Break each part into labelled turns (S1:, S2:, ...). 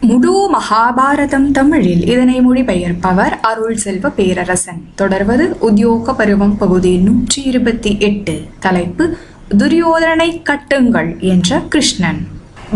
S1: முழு மகாபாரதம் தமிழில் இதனை மொழிபெயர்ப்பவர் அருள் செல்வ பேரரசன். தொடர்வது உத்தியோக பருவம் பகுதி நூற்றி இருபத்தி எட்டு. தலைப்பு துரியோதனை கட்டுங்கள் என்ற Krishnan.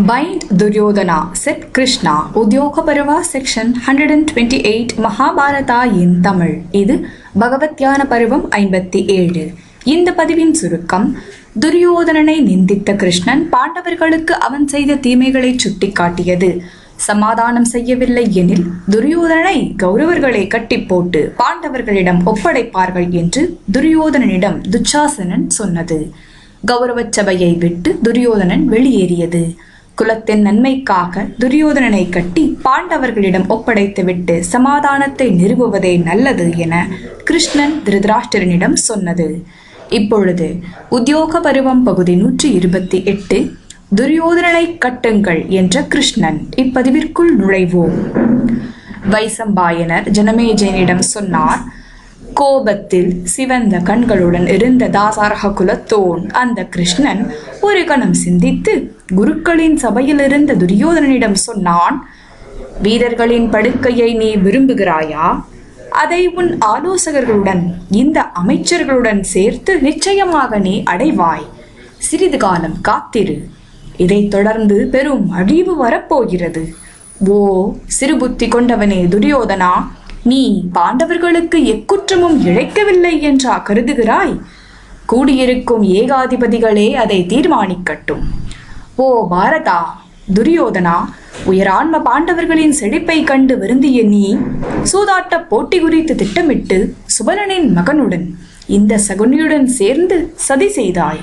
S1: Bind Duryodhana said Krishna Udyoga Parva section hundred and twenty eight Mahabharata in Tamil. இது பகவத்யான பருவம் ஐம்பத்தி ஏழு. இந்த பதிவின் சுருக்கம் துரியோதனனை நிந்தித்த கிருஷ்ணன் பாண்டவர்களுக்கு அவன் செய்த தீமைகளை சுட்டிக்காட்டியது. சமாதானம் செய்யவில்லை எனில் துரியோதனனை கௌரவர்களை கட்டி போட்டு பாண்டவர்களிடம் ஒப்படைப்பார்கள் என்று துரியோதனனிடம் துச்சாசனன் சொன்னது. கௌரவ சபையை விட்டு துரியோதனன் வெளியேறியது. குலத்தின் நன்மைக்காக துரியோதனனை கட்டி பாண்டவர்களிடம் ஒப்படைத்துவிட்டு சமாதானத்தை நிறுவுவதே நல்லது என கிருஷ்ணன் திருதராஷ்டிரனிடம் சொன்னது. இப்பொழுது உத்தியோக பருவம் பகுதி நூற்றி இருபத்தி எட்டு துரியோதனனை கட்டுங்கள் என்ற கிருஷ்ணன். இப்பதிவிற்குள் நுழைவோம். வைசம்பாயனர் ஜனமேஜயனிடம் சொன்னார் கோபத்தில் சிவந்த கண்களுடன் இருந்த தாசாரக குலத்தோன் அந்த கிருஷ்ணன் ஒரு கணம் சிந்தித்து குருக்களின் சபையில் இருந்த துரியோதனனிடம் சொன்னான் வீரர்களின் படுக்கையை நீ விரும்புகிறாயா? அதை உன் ஆலோசகர்களுடன் இந்த அமைச்சர்களுடன் சேர்த்து நிச்சயமாக நீ அடைவாய். சிறிது காலம் காத்திரு. இதைத் தொடர்ந்து பெரும் அழிவு வரப்போகிறது. ஓ சிறுபுத்தி கொண்டவனே துரியோதனா நீ பாண்டவர்களுக்கு எக்குற்றமும் இழைக்கவில்லை என்றா கருதுகிறாய்? கூடியிருக்கும் ஏகாதிபதிகளே அதை தீர்மானிக்கட்டும். ஓ பாரதா துரியோதனா உயரான்ம பாண்டவர்களின் செழிப்பை கண்டு வருந்திய நீ சூதாட்ட போட்டி குறித்து திட்டமிட்டு சுபலனின் மகனுடன் இந்த சகுனியுடன் சேர்ந்து சதி செய்தாய்.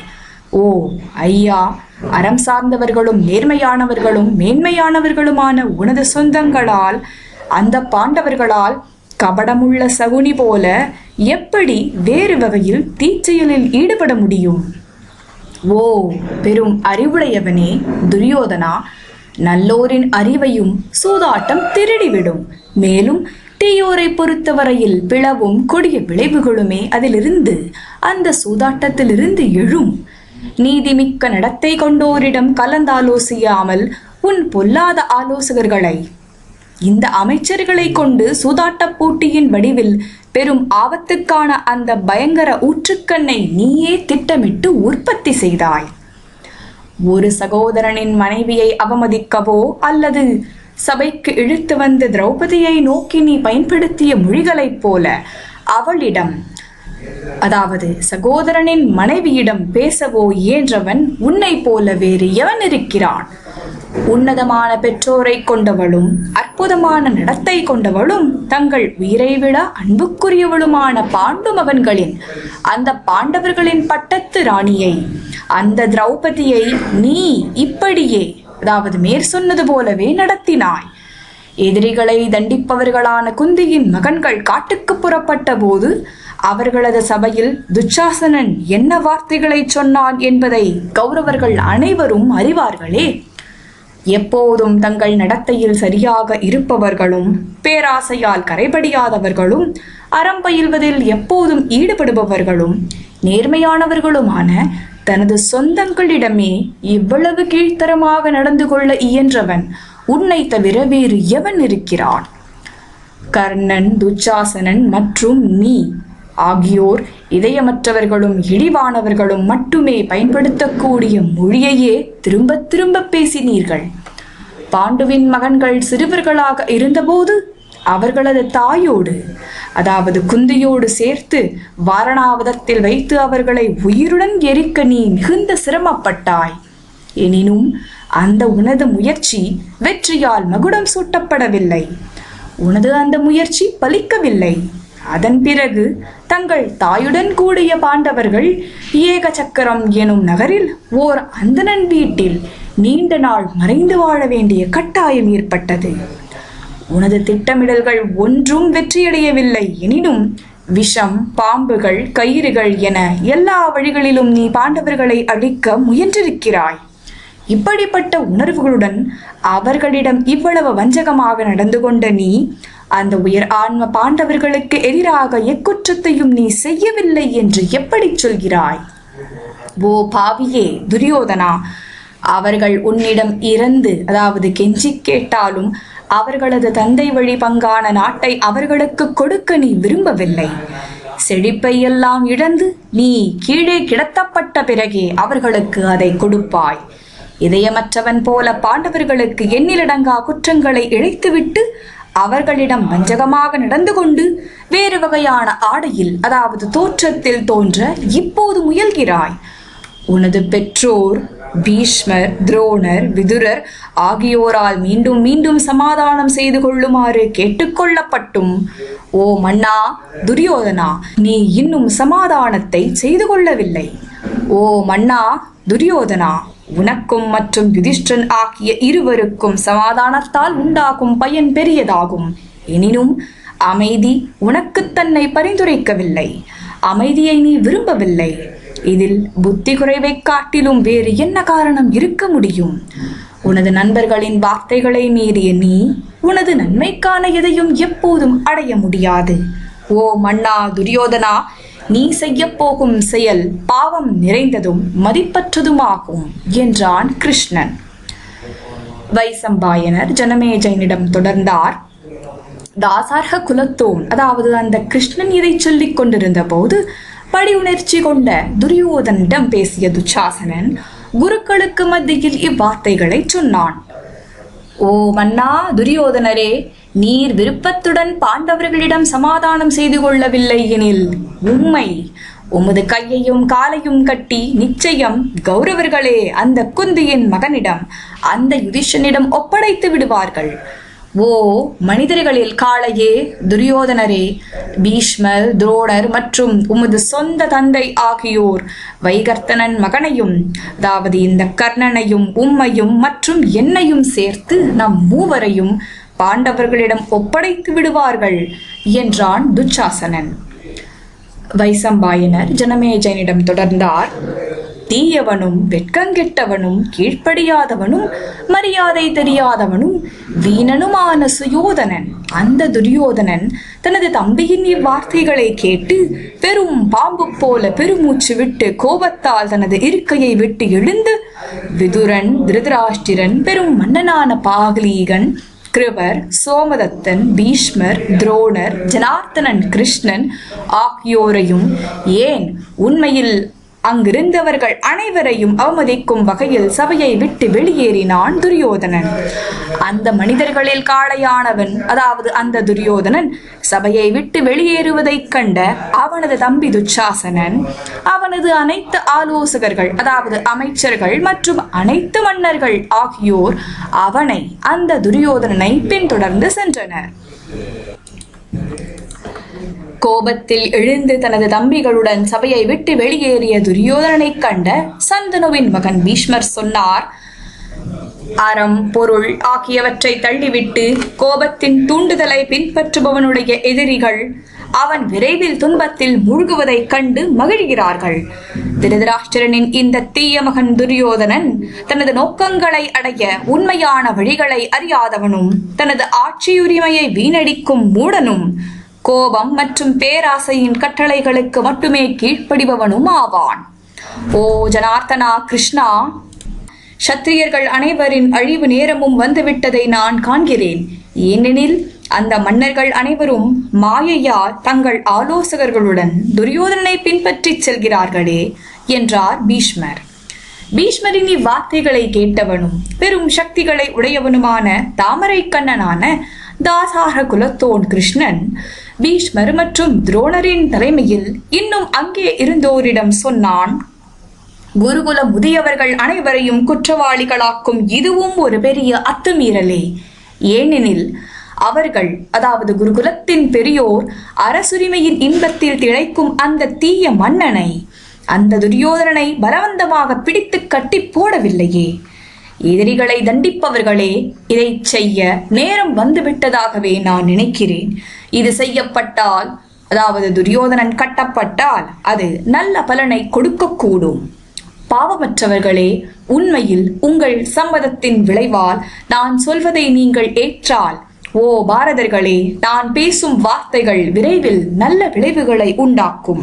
S1: ஓ ஐயா அறம் சார்ந்தவர்களும் நேர்மையானவர்களும் மேன்மையானவர்களுமான உனது சொந்தங்களால் அந்த பாண்டவர்களால் கபடமுள்ள சகுனி போல எப்படி வேறு வகையில் தீச்செயலில் ஈடுபட முடியும்? ஓ பெரும் அறிவுடையவனே துரியோதனா நல்லோரின் அறிவையும் சூதாட்டம் திருடிவிடும். மேலும் தீயோரை பொறுத்தவரையில் பிளவும் கொடிய விளைவுகளுமே அதிலிருந்து அந்த சூதாட்டத்திலிருந்து எழும். நீதிமிக்க நடத்தை கொண்டோரிடம் கலந்தாலோசியாமல் உன் பொல்லாத ஆலோசகர்களை இந்த அமைச்சர்களை கொண்டு சூதாட்டப் போட்டியின் வடிவில் பெரும் ஆபத்துக்கான அந்த பயங்கர ஊற்றுக்கண்ணை நீயே திட்டமிட்டு உற்பத்தி செய்தாய். ஒரு சகோதரனின் மனைவியை அவமதிக்கவோ அல்லது சபைக்கு இழுத்து வந்து திரௌபதியை நோக்கி நீ பயன்படுத்திய மொழிகளைப் போல அவளிடம் அதாவது சகோதரனின் மனைவியிடம் பேசவோ இயன்றவன் உன்னை போல வேறு எவன் இருக்கிறான்? உன்னதமான பெற்றோரை கொண்டவளும் அற்புதமான நடத்தை கொண்டவளும் தங்கள் உயிரை விட அன்புக்குரியவளுமான பாண்டு மகன்களின் அந்த பாண்டவர்களின் பட்டத்து ராணியை அந்த திரௌபதியை நீ இப்படியே அதாவது மேற் சொன்னது போலவே நடத்தினாய். எதிரிகளை தண்டிப்பவர்களான குந்தியின் மகன்கள் காட்டுக்கு புறப்பட்ட போது அவர்களது சபையில் துச்சாசனன் என்ன வார்த்தைகளை சொன்னான் என்பதை கௌரவர்கள் அனைவரும் அறிவார்களே. எப்போதும் தங்கள் நடத்தையில் சரியாக இருப்பவர்களும் பேராசையால் கரைபடியாதவர்களும் அறம் பயில்வதில் எப்போதும் ஈடுபடுபவர்களும் நேர்மையானவர்களுமான தனது சொந்தங்களிடமே இவ்வளவு கீழ்த்தரமாக நடந்து கொள்ள இயன்றவன் உன்னை தவிர வேறு எவன் இருக்கிறான்? கர்ணன் துச்சாசனன் மற்றும் நீ. ஆகியோர் இதயமற்றவர்களும் இழிவானவர்களும் மட்டுமே பயன்படுத்தக்கூடிய மொழியையே திரும்ப திரும்ப பேசினீர்கள். பாண்டுவின் மகன்கள் சிறுவர்களாக இருந்தபோது அவர்களது தாயோடு அதாவது குந்தியோடு சேர்த்து வாரணாவதத்தில் வைத்து அவர்களை உயிருடன் எரிக்க நீ மிகுந்த சிரமப்பட்டாய். எனினும் அந்த உனது முயற்சி வெற்றியால் மகுடம் சூட்டப்படவில்லை. உனது அந்த முயற்சி பலிக்கவில்லை. அதன் பிறகு தங்கள் தாயுடன் கூடிய பாண்டவர்கள் ஏக சக்கரம் எனும் நகரில் ஓர் அந்தணன் வீட்டில் நீண்ட நாள் மறைந்து வாழ வேண்டிய கட்டாயம் ஏற்பட்டது. உனது திட்டமிடல்கள் ஒன்றும் வெற்றியடையவில்லை. எனினும் விஷம் பாம்புகள் கயிறுகள் என எல்லா வழிகளிலும் நீ பாண்டவர்களை அழிக்க முயன்றிருக்கிறாய். இப்படிப்பட்ட உணர்வுகளுடன் அவர்களிடம் இவ்வளவு வஞ்சகமாக நடந்து கொண்ட நீ அந்த உயர் ஆன்ம பாண்டவர்களுக்கு எதிராக எக்குற்றத்தையும் நீ செய்யவில்லை என்று எப்படி சொல்கிறாய்? ஓ பாவியே துரியோதனா அவர்கள் உன்னிடம் இறந்து அதாவது கெஞ்சி கேட்டாலும் அவர்களது தந்தை வழி பங்கான நாட்டை அவர்களுக்கு கொடுக்க நீ விரும்பவில்லை. செழிப்பை எல்லாம் இழந்து நீ கீழே கிடத்தப்பட்ட பிறகே அவர்களுக்கு அதை கொடுப்பாய். இதயமற்றவன் போல பாண்டவர்களுக்கு எண்ணிலடங்கா குற்றங்களை இழைத்துவிட்டு அவர்களிடம் வஞ்சகமாக நடந்து கொண்டு வேறு வகையான ஆடையில் அதாவது தோற்றத்தில் தோன்ற இப்போது முயல்கிறாய். உனது பெற்றோர் பீஷ்மர் துரோணர் விதுரர் ஆகியோரால் மீண்டும் மீண்டும் சமாதானம் செய்து கொள்ளுமாறு கேட்டுக்கொள்ளப்பட்டும். ஓ மன்னா துரியோதனா நீ இன்னும் சமாதானத்தை செய்து கொள்ளவில்லை. ஓ மன்னா துரியோதனா உனக்கும் மற்றும் யுதிஷ்டன் ஆகிய இருவருக்கும் சமாதானத்தால் உண்டாகும் பயன் பெரியதாகும். எனினும் அமைதி உனக்கு தன்னை பரிந்துரைக்கவில்லை. அமைதியை நீ விரும்பவில்லை. இதில் புத்தி குறைவை காட்டிலும் வேறு என்ன காரணம் இருக்க முடியும்? உனது நண்பர்களின் வார்த்தைகளை மீறிய நீ உனது நன்மைக்கான எதையும் எப்போதும் அடைய முடியாது. ஓ மன்னா துரியோதனா நீ செய்ய போகும் செயல் பாவம் நிறைந்ததும் மதிப்பற்றதுமாகும் என்றான் கிருஷ்ணன். வைசம்பாயனர் ஜனமேஜயனிடம் தொடர்ந்தார். தாசார்க குலத்தோன் அதாவது அந்த கிருஷ்ணன் இதை சொல்லிக் கொண்டிருந்த போது படி உணர்ச்சி கொண்ட துரியோதனிடம் பேசிய துச்சாசனன் குருக்களுக்கு மத்தியில் இவ்வார்த்தைகளை சொன்னான். ஓ மன்னா துரியோதனரே நீர் விருப்பத்துடன் பாண்டவர்களிடம் சமாதானம் செய்து கொள்ளவில்லை எனில் உண்மை உமது கையையும் காலையும் கட்டி நிச்சயம் கௌரவர்களே அந்த குந்தியின் மகனிடம் அந்த யுதிஷனிடம் ஒப்படைத்து விடுவார்கள். ஓ மனிதர்களில் காளையே துரியோதனரே பீஷ்மர் துரோணர் மற்றும் உமது சொந்த தந்தை ஆகியோர் வைகர்த்தனன் மகனையும் அதாவது இந்த கர்ணனையும் உம்மையும் மற்றும் என்னையும் சேர்த்து நம் மூவரையும் பாண்டவர்களிடம் ஒப்படைத்து விடுவார்கள் என்றான் துச்சாசனன். வைசம்பாயனர் ஜனமேஜனிடம் தொடர்ந்தார். தீயவனும் வெட்கங்கெட்டவனும் கீழ்ப்படியாதவனும் மரியாதை தெரியாதவனும் வீணனுமான சுயோதனன். அந்த துரியோதனன் தனது தம்பியின் இவ்வார்த்தைகளை கேட்டு பெரும் பாம்பு போல பெருமூச்சு விட்டு கோபத்தால் தனது இருக்கையை விட்டு எழுந்து விதுரன் திருதராஷ்டிரன் பெரும் மன்னனான பாகலீகன் கிருவர் சோமதத்தன் பீஷ்மர் துரோணர் ஜனார்த்தனன் கிருஷ்ணன் ஆகியோரையும் ஏன் உண்மையில் அங்கிருந்தவர்கள் அனைவரையும் அவமதிக்கும் வகையில் சபையை விட்டு வெளியேறினான் துரியோதனன். அந்த மனிதர்களில் காளையானவன் அதாவது அந்த துரியோதனன் சபையை விட்டு வெளியேறுவதைக் கண்ட அவனது தம்பி துச்சாசனன் அவனது அனைத்து ஆலோசகர்கள் அதாவது அமைச்சர்கள் மற்றும் அனைத்து மன்னர்கள் ஆகியோர் அவனை அந்த துரியோதனனை பின்தொடர்ந்து சென்றனர். கோபத்தில் எழுந்து தனது தம்பிகளுடன் சபையை விட்டு வெளியேறிய துரியோதனனைக் கண்ட சந்தனுவின் மகன் பீஷ்மர் சொன்னார் அறம் பொருள் ஆகியவற்றை தள்ளிவிட்டு கோபத்தின் தூண்டுதலை பின்பற்றுபவனுடைய எதிரிகள் அவன் விரைவில் துன்பத்தில் மூழ்குவதைக் கண்டு மகிழ்கிறார்கள். திருதராஷ்டிரனின் இந்த தீய மகன் துரியோதனன் தனது நோக்கங்களை அடைய உண்மையான வழிகளை அறியாதவனும் தனது ஆட்சியுரிமையை வீணடிக்கும் மூடனும் கோபம் மற்றும் பேராசையின் கட்டளைகளுக்கு மட்டுமே கீழ்ப்படிபவனும் ஆவான். ஓ ஜனார்த்தனா கிருஷ்ணா சத்திரியர்கள் அனைவரின் அழிவு நேரமும் வந்துவிட்டதை நான் காண்கிறேன். ஏனெனில் அந்த மன்னர்கள் அனைவரும் மாயையா தங்கள் ஆலோசகர்களுடன் துரியோதனை பின்பற்றிச் செல்கிறார்களே என்றார் பீஷ்மர். பீஷ்மரின் இவ்வார்த்தைகளை கேட்டவனும் பெரும் சக்திகளை உடையவனுமான தாமரை கண்ணனான தாசார குலத்தோன் கிருஷ்ணன் பீஷ்மர் மற்றும் துரோணரின் தலைமையில் இன்னும் அங்கே இருந்தோரிடம் சொன்னான் குருகுல முதியவர்கள் அனைவரையும் குற்றவாளிகளாக்கும் இதுவும் ஒரு பெரிய அத்துமீறலே. ஏனெனில் அவர்கள் அதாவது குருகுலத்தின் பெரியோர் அரசுரிமையின் இன்பத்தில் திளைக்கும் அந்த தீய மன்னனை அந்த துரியோதனனை பலவந்தமாக பிடித்து கட்டி போடவில்லையே. எதிரிகளை தண்டிப்பவர்களே இதை செய்ய நேரம் வந்துவிட்டதாகவே நான் நினைக்கிறேன். இது செய்யப்பட்டால் அதாவது துரியோதனன் கட்டப்பட்டால் அது நல்ல பலனை கொடுக்கக்கூடும். பாவமற்றவர்களே உண்மையில் உங்கள் சம்மதத்தின் விளைவால் நான் சொல்வதை நீங்கள் ஏற்றால் ஓ பாரதர்களே நான் பேசும் வார்த்தைகள் விரைவில் நல்ல விளைவுகளை உண்டாக்கும்.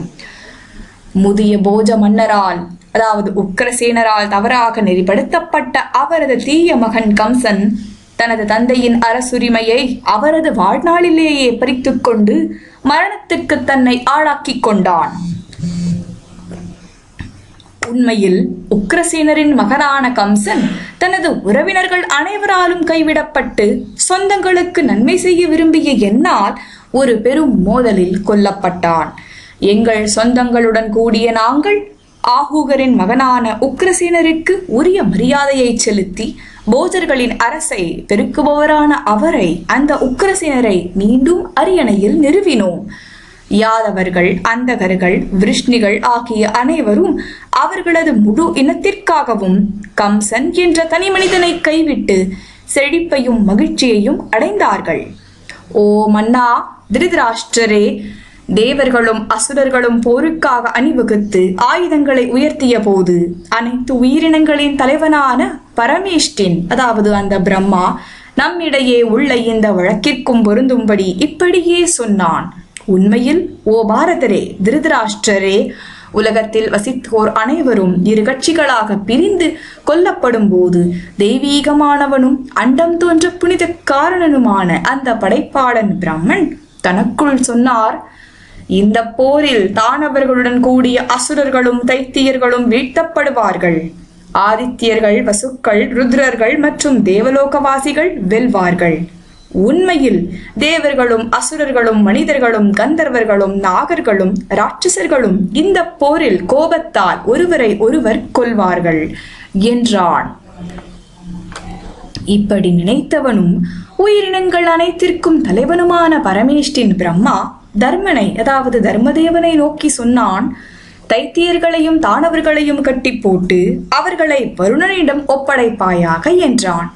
S1: முதிய போஜ மன்னரால் அதாவது உக்கிரசேனரால் தவறாக நெறிப்படுத்தப்பட்ட அவரது தீய மகன் கம்சன் தனது தந்தையின் அரசுரிமையை அவரது வாழ்நாளிலேயே பறித்துக் கொண்டு மரணத்திற்கு தன்னை ஆளாக்கிக் கொண்டான். உண்மையில் உக்ரசேனரின் மகனான கம்சன் தனது உறவினர்கள் அனைவராலும் கைவிடப்பட்டு சொந்தங்களுக்கு நன்மை செய்ய விரும்பிய என்னால் ஒரு பெரும் மோதலில் கொல்லப்பட்டான். எங்கள் சொந்தங்களுடன் கூடிய நாங்கள் ஆகூகரின் மகனான உக்ரசேனருக்கு உரிய மரியாதையை செலுத்தி போஜர்களின் அரசை பெருக்குபவரான அவரை அந்த உக்ரசேனரை மீண்டும் அரியணையில் நிறுவினோம். யாதவர்கள் அந்தகர்கள் விருஷ்ணிகள் ஆகிய அனைவரும் அவர்களது முழு இனத்திற்காகவும் கம்சன் என்ற தனி மனிதனை கைவிட்டு செழிப்பையும் மகிழ்ச்சியையும் அடைந்தார்கள். ஓ மன்னா திருதராஷ்டரே தேவர்களும் அசுரர்களும் போருக்காக அணிவகுத்து ஆயுதங்களை உயர்த்திய போது அனைத்து உயிரினங்களின் தலைவனான பரமேஷ்டின் அதாவது அந்த பிரம்மா நம்மிடையே உள்ள இந்த வழக்கிற்கும் பொருந்தும்படி இப்படியே சொன்னான். உண்மையில் ஓ பாரதரே திருதராஷ்டரே உலகத்தில் வசித்தோர் அனைவரும் இரு கட்சிகளாக பிரிந்து கொல்லப்படும் போது தெய்வீகமானவனும் அண்டம் தோன்ற புனித காரணனுமான அந்த படைப்பாளன் பிரம்மன் தனக்குள் சொன்னார் இந்த போரில் தானவர்களுடன் கூடிய அசுரர்களும் தைத்தியர்களும் வீழ்த்தப்படுவார்கள். ஆதித்யர்கள் வசுக்கள் ருத்ரர்கள் மற்றும் தேவலோகவாசிகள் வெல்வார்கள். உண்மையில் தேவர்களும் அசுரர்களும் மனிதர்களும் கந்தர்வர்களும் நாகர்களும் ராட்சசர்களும் இந்த போரில் கோபத்தால் ஒருவரை ஒருவர் கொல்வார்கள் என்றான். இப்படி நினைத்தவனும் உயிரினங்கள் அனைத்திற்கும் தலைவனுமான பரமேஷ்டின் பிரம்மா தர்மனை அதாவது தர்மதேவனை நோக்கி சொன்னான் தைத்தியர்களையும் தானவர்களையும் கட்டி போட்டு அவர்களை வருணனிடம் ஒப்படைப்பாயாக என்றான்.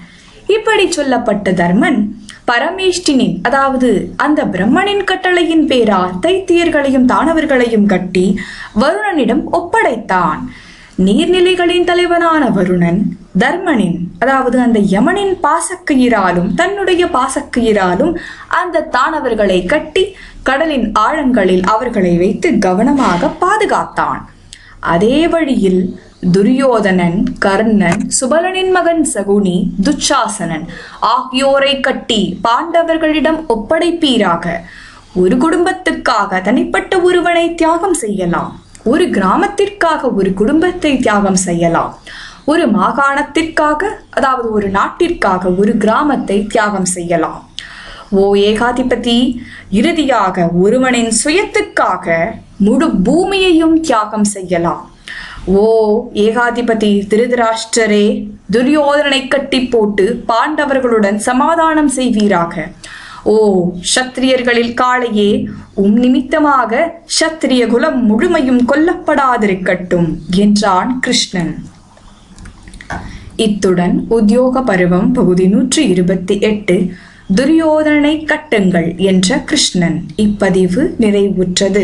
S1: இப்படி சொல்லப்பட்ட தர்மன் பரமேஷ்டினின் அதாவது அந்த பிரம்மனின் கட்டளையின் பேரால் தைத்தியர்களையும் தானவர்களையும் கட்டி வருணனிடம் ஒப்படைத்தான். நீர்நிலைகளின் தலைவனான வருணன் தர்மனின் அதாவது அந்த யமனின் பாசக்கயிறாலும் தன்னுடைய பாசக்கயிறாலும் அந்த தானவர்களை கட்டி கடலின் ஆழங்களில் அவர்களை வைத்து கவனமாக பாதுகாத்தான். அதே வழியில் துரியோதனன் கர்ணன் சுபலனின் மகன் சகுனி துச்சாசனன் ஆகியோரை கட்டி பாண்டவர்களிடம் ஒப்படைப்பீராக. ஒரு குடும்பத்துக்காக தனிப்பட்ட ஒருவனை தியாகம் செய்யலாம். ஒரு கிராமத்திற்காக ஒரு குடும்பத்தை தியாகம் செய்யலாம். ஒரு மாகாணத்திற்காக அதாவது ஒரு நாட்டிற்காக ஒரு கிராமத்தை தியாகம் செய்யலாம். ஓ ஏகாதிபதி இறுதியாக ஒருவனின் சுயத்துக்காக முழு பூமியையும் தியாகம் செய்யலாம். ஓ ஏகாதிபதி திருதராஷ்டரே துரியோதனை கட்டி போட்டு பாண்டவர்களுடன் சமாதானம் செய்வீராக. ஓ சத்திரியர்களில் காளையே உம் நிமித்தமாக சத்திரிய குலம் முழுமையும் கொல்லப்படாதிருக்கட்டும் என்றான் கிருஷ்ணன். இத்துடன் உத்தியோக பருவம் பகுதி நூற்றி இருபத்தி எட்டு துரியோதனனை கட்டுங்கள் என்ற கிருஷ்ணன் இப்பதிவு நிறைவுற்றது.